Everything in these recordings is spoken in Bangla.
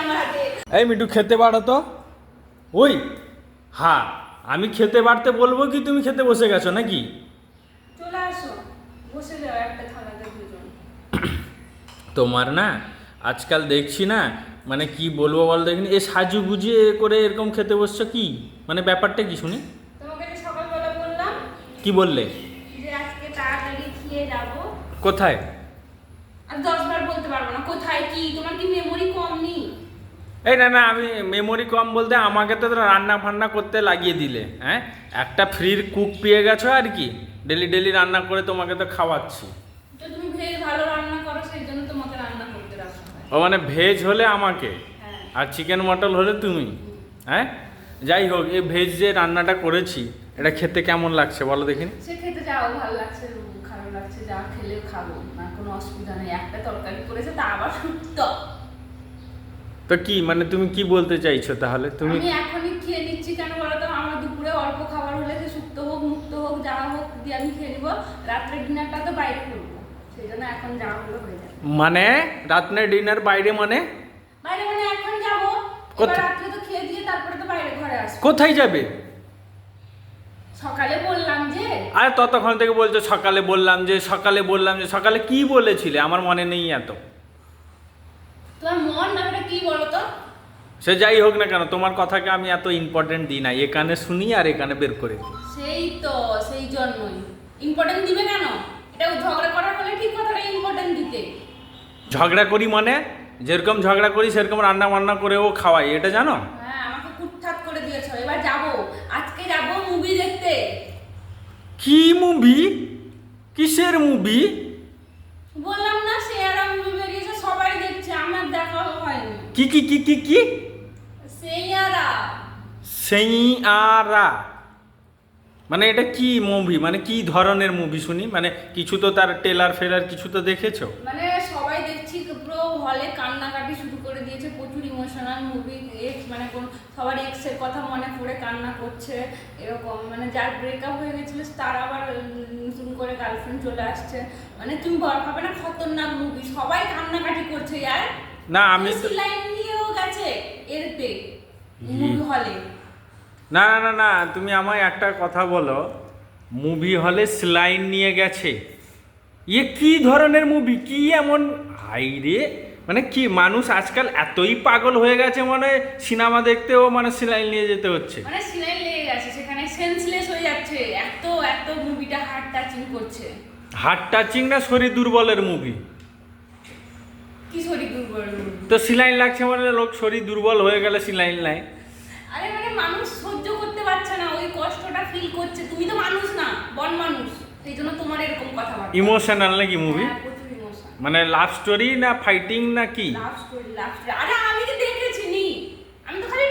আমার হাতে এই মিটু খেতে বাড়ো তো? ওই হ্যাঁ আমি খেতে বাড়তে বলব কি তুমি খেতে বসে গেছো নাকি? চলে আসো বসে যাও একটা থালাতে দুজন। তোমার না আজকাল দেখছি না মানে কি বলব বল দেখিনি এ সাজু গুজিয়ে করে এরকম খেতে বসছো কি? মানে ব্যাপারটা কি শুনি? তোমাকে যে সকালবেলা বললাম কি বললে? যে আজকে তাড়াতাড়ি খেয়ে যাব। কোথায়? আর দশবার বলতে পারব না কোথায় কি? তোমার কি মেমোরি কম নেই এই না না আমি মেমোরি কম বলতে আমাকে তো রান্না ফান্না করতে লাগিয়ে দিলে হ্যাঁ? একটা ফ্রির কুক পেয়ে গেছো আর কি? ডেলি ডেলি রান্না করে তোমাকে তো খাওয়াচ্ছি। ও মানে ভেজ হলে আমাকে? হ্যাঁ। আর চিকেন মটন হলে তুমি? হ্যাঁ? যাই হোক এই ভেজ যে রান্নাটা করেছি এটা খেতে কেমন লাগছে বলো দেখিনি সে খেতে যাও ভালো লাগছে খারাপ লাগছে যা খেলেও খাব না কোনো অসুবিধা নেই। একটা তরকারি করেছে তা আবার তো কি মানে তুমি কি বলতে চাইছো তাহলে? তুমি আমি এখনই খেয়ে নিচ্ছি কেন বলো তো? আমার দুপুরে অল্প খাবার হলে যে হোক মুক্ত হোক যা হোক দিয়ে আমি খেয়ে নিবো। রাত্রে ডিনারটা তো বাইরে করব। সেই জন্য এখন যা হলো হয়ে যাবে। মানে? রাত্রে ডিনার বাইরে মানে? বাইরে মানে এখন যাব। কোথায়? রাত্রে তো খেয়ে দিয়ে তারপরে তো বাইরে ঘরে আসব। কোথায় যাবে? সকালে বললাম যে আরে ততক্ষণ থেকে বলছো সকালে বললাম যে সকালে বললাম যে সকালে কি বলেছিলে? আমার মনে নেই এত। তোমার মন না সে যাই হোক না কেন তোমার কথাকে আমি এত ইম্পর্টেন্ট দিই না এখানে শুনি আর এখানে বের করে দিই। সেই তো সেই জন্যই। ইম্পর্টেন্ট দিবে কেন? এটা ঝগড়া করার হলে ঠিক কথাটা ইম্পর্টেন্ট দিতে। ঝগড়া করি মানে? যেরকম ঝগড়া করি সেরকম রান্না বান্না করেও খাওয়াই। এটা জানো? হ্যাঁ আমাকে কুটঠাক করে দিয়েছ। এবার যাব। আজকে যাব মুভি দেখতে। কি মুভি কিসের মুভি বললাম না সে আর মুভি বেরিয়েছে সবাই দেখছে আমার দেখা হয়নি কি কি কি কি কি? সেইয়ারা সেইয়ারা মানে এটা কি মুভি মানে কি ধরনের মুভি শুনি? মানে কিছু তো তার টেলার ফেলার কিছু তো দেখেছ? মানে সবাই দেখছি পুরো হলে কান্নাকাটি শুরু করে দিয়েছে। প্রচুর ইমোশনাল মুভি এক্স মানে কোন সবার এক্সের কথা মনে পড়ে কান্না করছে এরকম। মানে যার ব্রেকআপ হয়ে গেছিল তার আবার নতুন করে গার্লফ্রেন্ড চলে আসছে। মানে তুমি বল ভাবে না? খতরনাক মুভি সবাই কান্নাকাটি করছে ইয়ার না আমি তো লাইন নিয়েও গেছে এরতে মুভি হলে না না না না তুমি আমায় একটা কথা বলো। মুভি হলে স্লাইন নিয়ে গেছে। ইয়ে কি ধরনের মুভি কি এমন হাই রে মানে কি মানুষ আজকাল এতই পাগল হয়ে গেছে মানে সিনেমা দেখতেও মানে স্লাইন নিয়ে যেতে হচ্ছে। মানে সিলাই লেগে গেছে সেখানে সেন্সলেস হয়ে যাচ্ছে। এত এত মুভিটা হার্ট টাচিং করছে। হার্ট টাচিং না শরীর দুর্বলের মুভি কি শরীর দুর্বল? তো সিলাইন লাগছে মানে লোক শরীর দুর্বল হয়ে গেলে সিলাইন নেয় আরে মানে মানুষ সহ্য করতে পারছে না ওই কষ্টটা ফিল করছে। তুমি তো মানুষ না বন মানুষ। জন্য তোমার এরকম কথা ইমোশনাল নাকি মুভি হ্যাঁ, মানে লাভ স্টোরি না ফাইটিং না কি? লাভ স্টোরি লাভ স্টোরি আরে আমি তো দেখেছি নি আমি তো খালি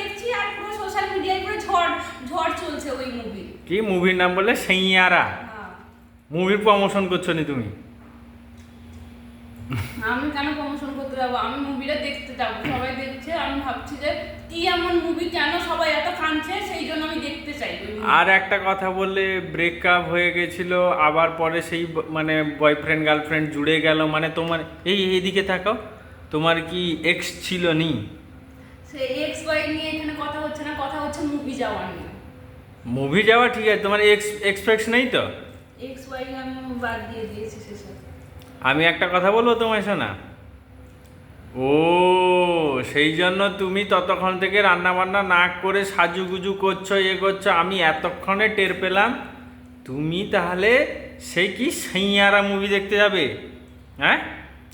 দেখছি আর পুরো সোশ্যাল মিডিয়ায় পুরো ঝড় ঝড় চলছে ওই মুভি কি মুভির নাম বলে? সেইয়ারা মুভির প্রমোশন করছ নি তুমি? আমি কেন প্রমোশন করতে যাব? আমি মুভিটা দেখতে যাব সবাই দেখছে আমি ভাবছি যে কি এমন মুভি কেন সবাই এত কাঁদছে? সেই জন্য আমি দেখতে চাই আর একটা কথা বললে ব্রেকআপ হয়ে গেছিল আবার পরে সেই মানে বয়ফ্রেন্ড গার্লফ্রেন্ড জুড়ে গেল। মানে তোমার এই এইদিকে থাকাও তোমার কি এক্স ছিল নি? সে এক্স ওয়াই নিয়ে এখানে কথা হচ্ছে না কথা হচ্ছে মুভি যাওয়া নিয়ে। মুভি যাওয়া ঠিক আছে তোমার এক্স এক্সপেক্ট নেই তো? এক্স ওয়াই আমি বাদ দিয়ে দিয়েছি শেষে আমি একটা কথা বলব তোমায় শোনা ও সেই জন্য তুমি ততক্ষণ থেকে রান্না বান্না না করে সাজুগুজু করছ ইয়ে করছ আমি এতক্ষণে টের পেলাম তুমি তাহলে সেই কি সেইয়ারা মুভি দেখতে যাবে? হ্যাঁ?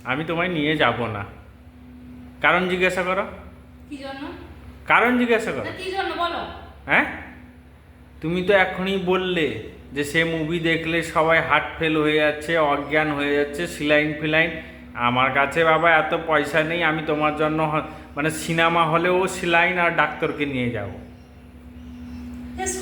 আমি তোমায় নিয়ে যাব না। কারণ জিজ্ঞাসা করো। কারণ জিজ্ঞাসা করো। হ্যাঁ? তুমি তো এখনই বললে। যে সে মুভি দেখলে সবাই হার্ট ফেল হয়ে যাচ্ছে অজ্ঞান হয়ে যাচ্ছে সিলাইন ফিলাইন। আমার কাছে বাবা এত পয়সা নেই আমি তোমার জন্য মানে সিনেমা হলেও সিলাইন আর ডাক্তারকে নিয়ে যাব।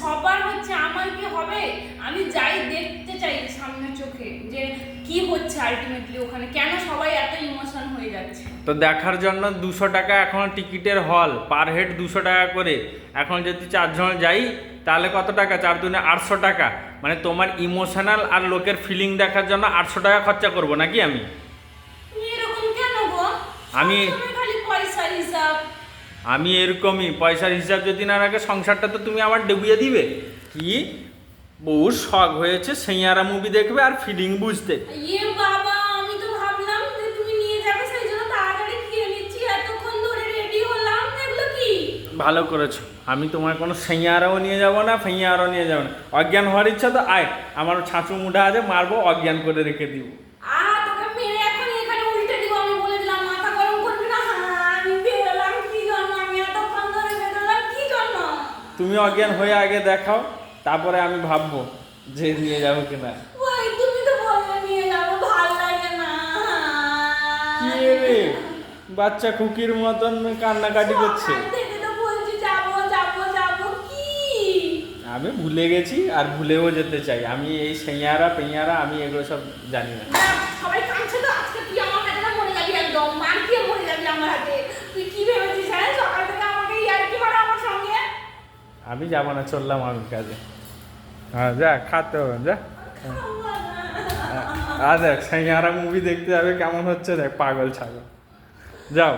সবার হচ্ছে আমার কি হবে? আমি যাই দেখতে চাই সামনের চোখে যে কি হচ্ছে আলটিমেটলি ওখানে কেন সবাই এত ইমোশন হয়ে যাচ্ছে? তো দেখার জন্য দুশো টাকা এখন টিকিটের হল পার হেড দুশো টাকা করে। এখন যদি চারজন যাই তাহলে কত টাকা? চার দুনে আটশো টাকা। মানে তোমার ইমোশনাল আর লোকের ফিলিং দেখার জন্য আটশো টাকা খরচা করব নাকি আমি? আমি- আমি এরকমই পয়সার হিসাব যদি না রাখে সংসারটা তো তুমি আমার ডুবিয়ে দিবে। কি? বহু শখ হয়েছে সেইয়ারা মুভি দেখবে আর ফিলিং বুঝতে। ভালো করেছ। আমি তোমার কোনো সেইয়ারাও নিয়ে যাব না ফেইয়ারাও নিয়ে যাব না। অজ্ঞান হওয়ার ইচ্ছা তো আয় আমার ছাঁচু মুঠা আছে মারবো অজ্ঞান করে রেখে দিব। তুমি অজ্ঞান হয়ে আগে দেখাও তারপরে আমি ভাববো যে নিয়ে যাব কিনা। বাচ্চা কুকির মতন কান্নাকাটি করছে সকাল থেকে তো বলছি যাব যাব যাব কি আমি ভুলে গেছি আর ভুলেও যেতে চাই। আমি এই সেইয়ারা পেইয়ারা আমি এগুলো সব জানি না। সবাই কাঁদছে তো? আজকে তুই আমার হাতে না মরে যাবি একদম। মার দিয়ে মরে যাবি আমার হাতে। তুই কি ভেবেছিস হ্যাঁ সকাল থেকে আমাকে ইয়ার্কি মারা আমার সঙ্গে? আমি যাব না চললাম আমি কাজে। হ্যাঁ যা খাতে হবে যা। আর দেখ সেইয়ারা মুভি দেখতে যাবে কেমন হচ্ছে দেখ পাগল ছাগল। যাও।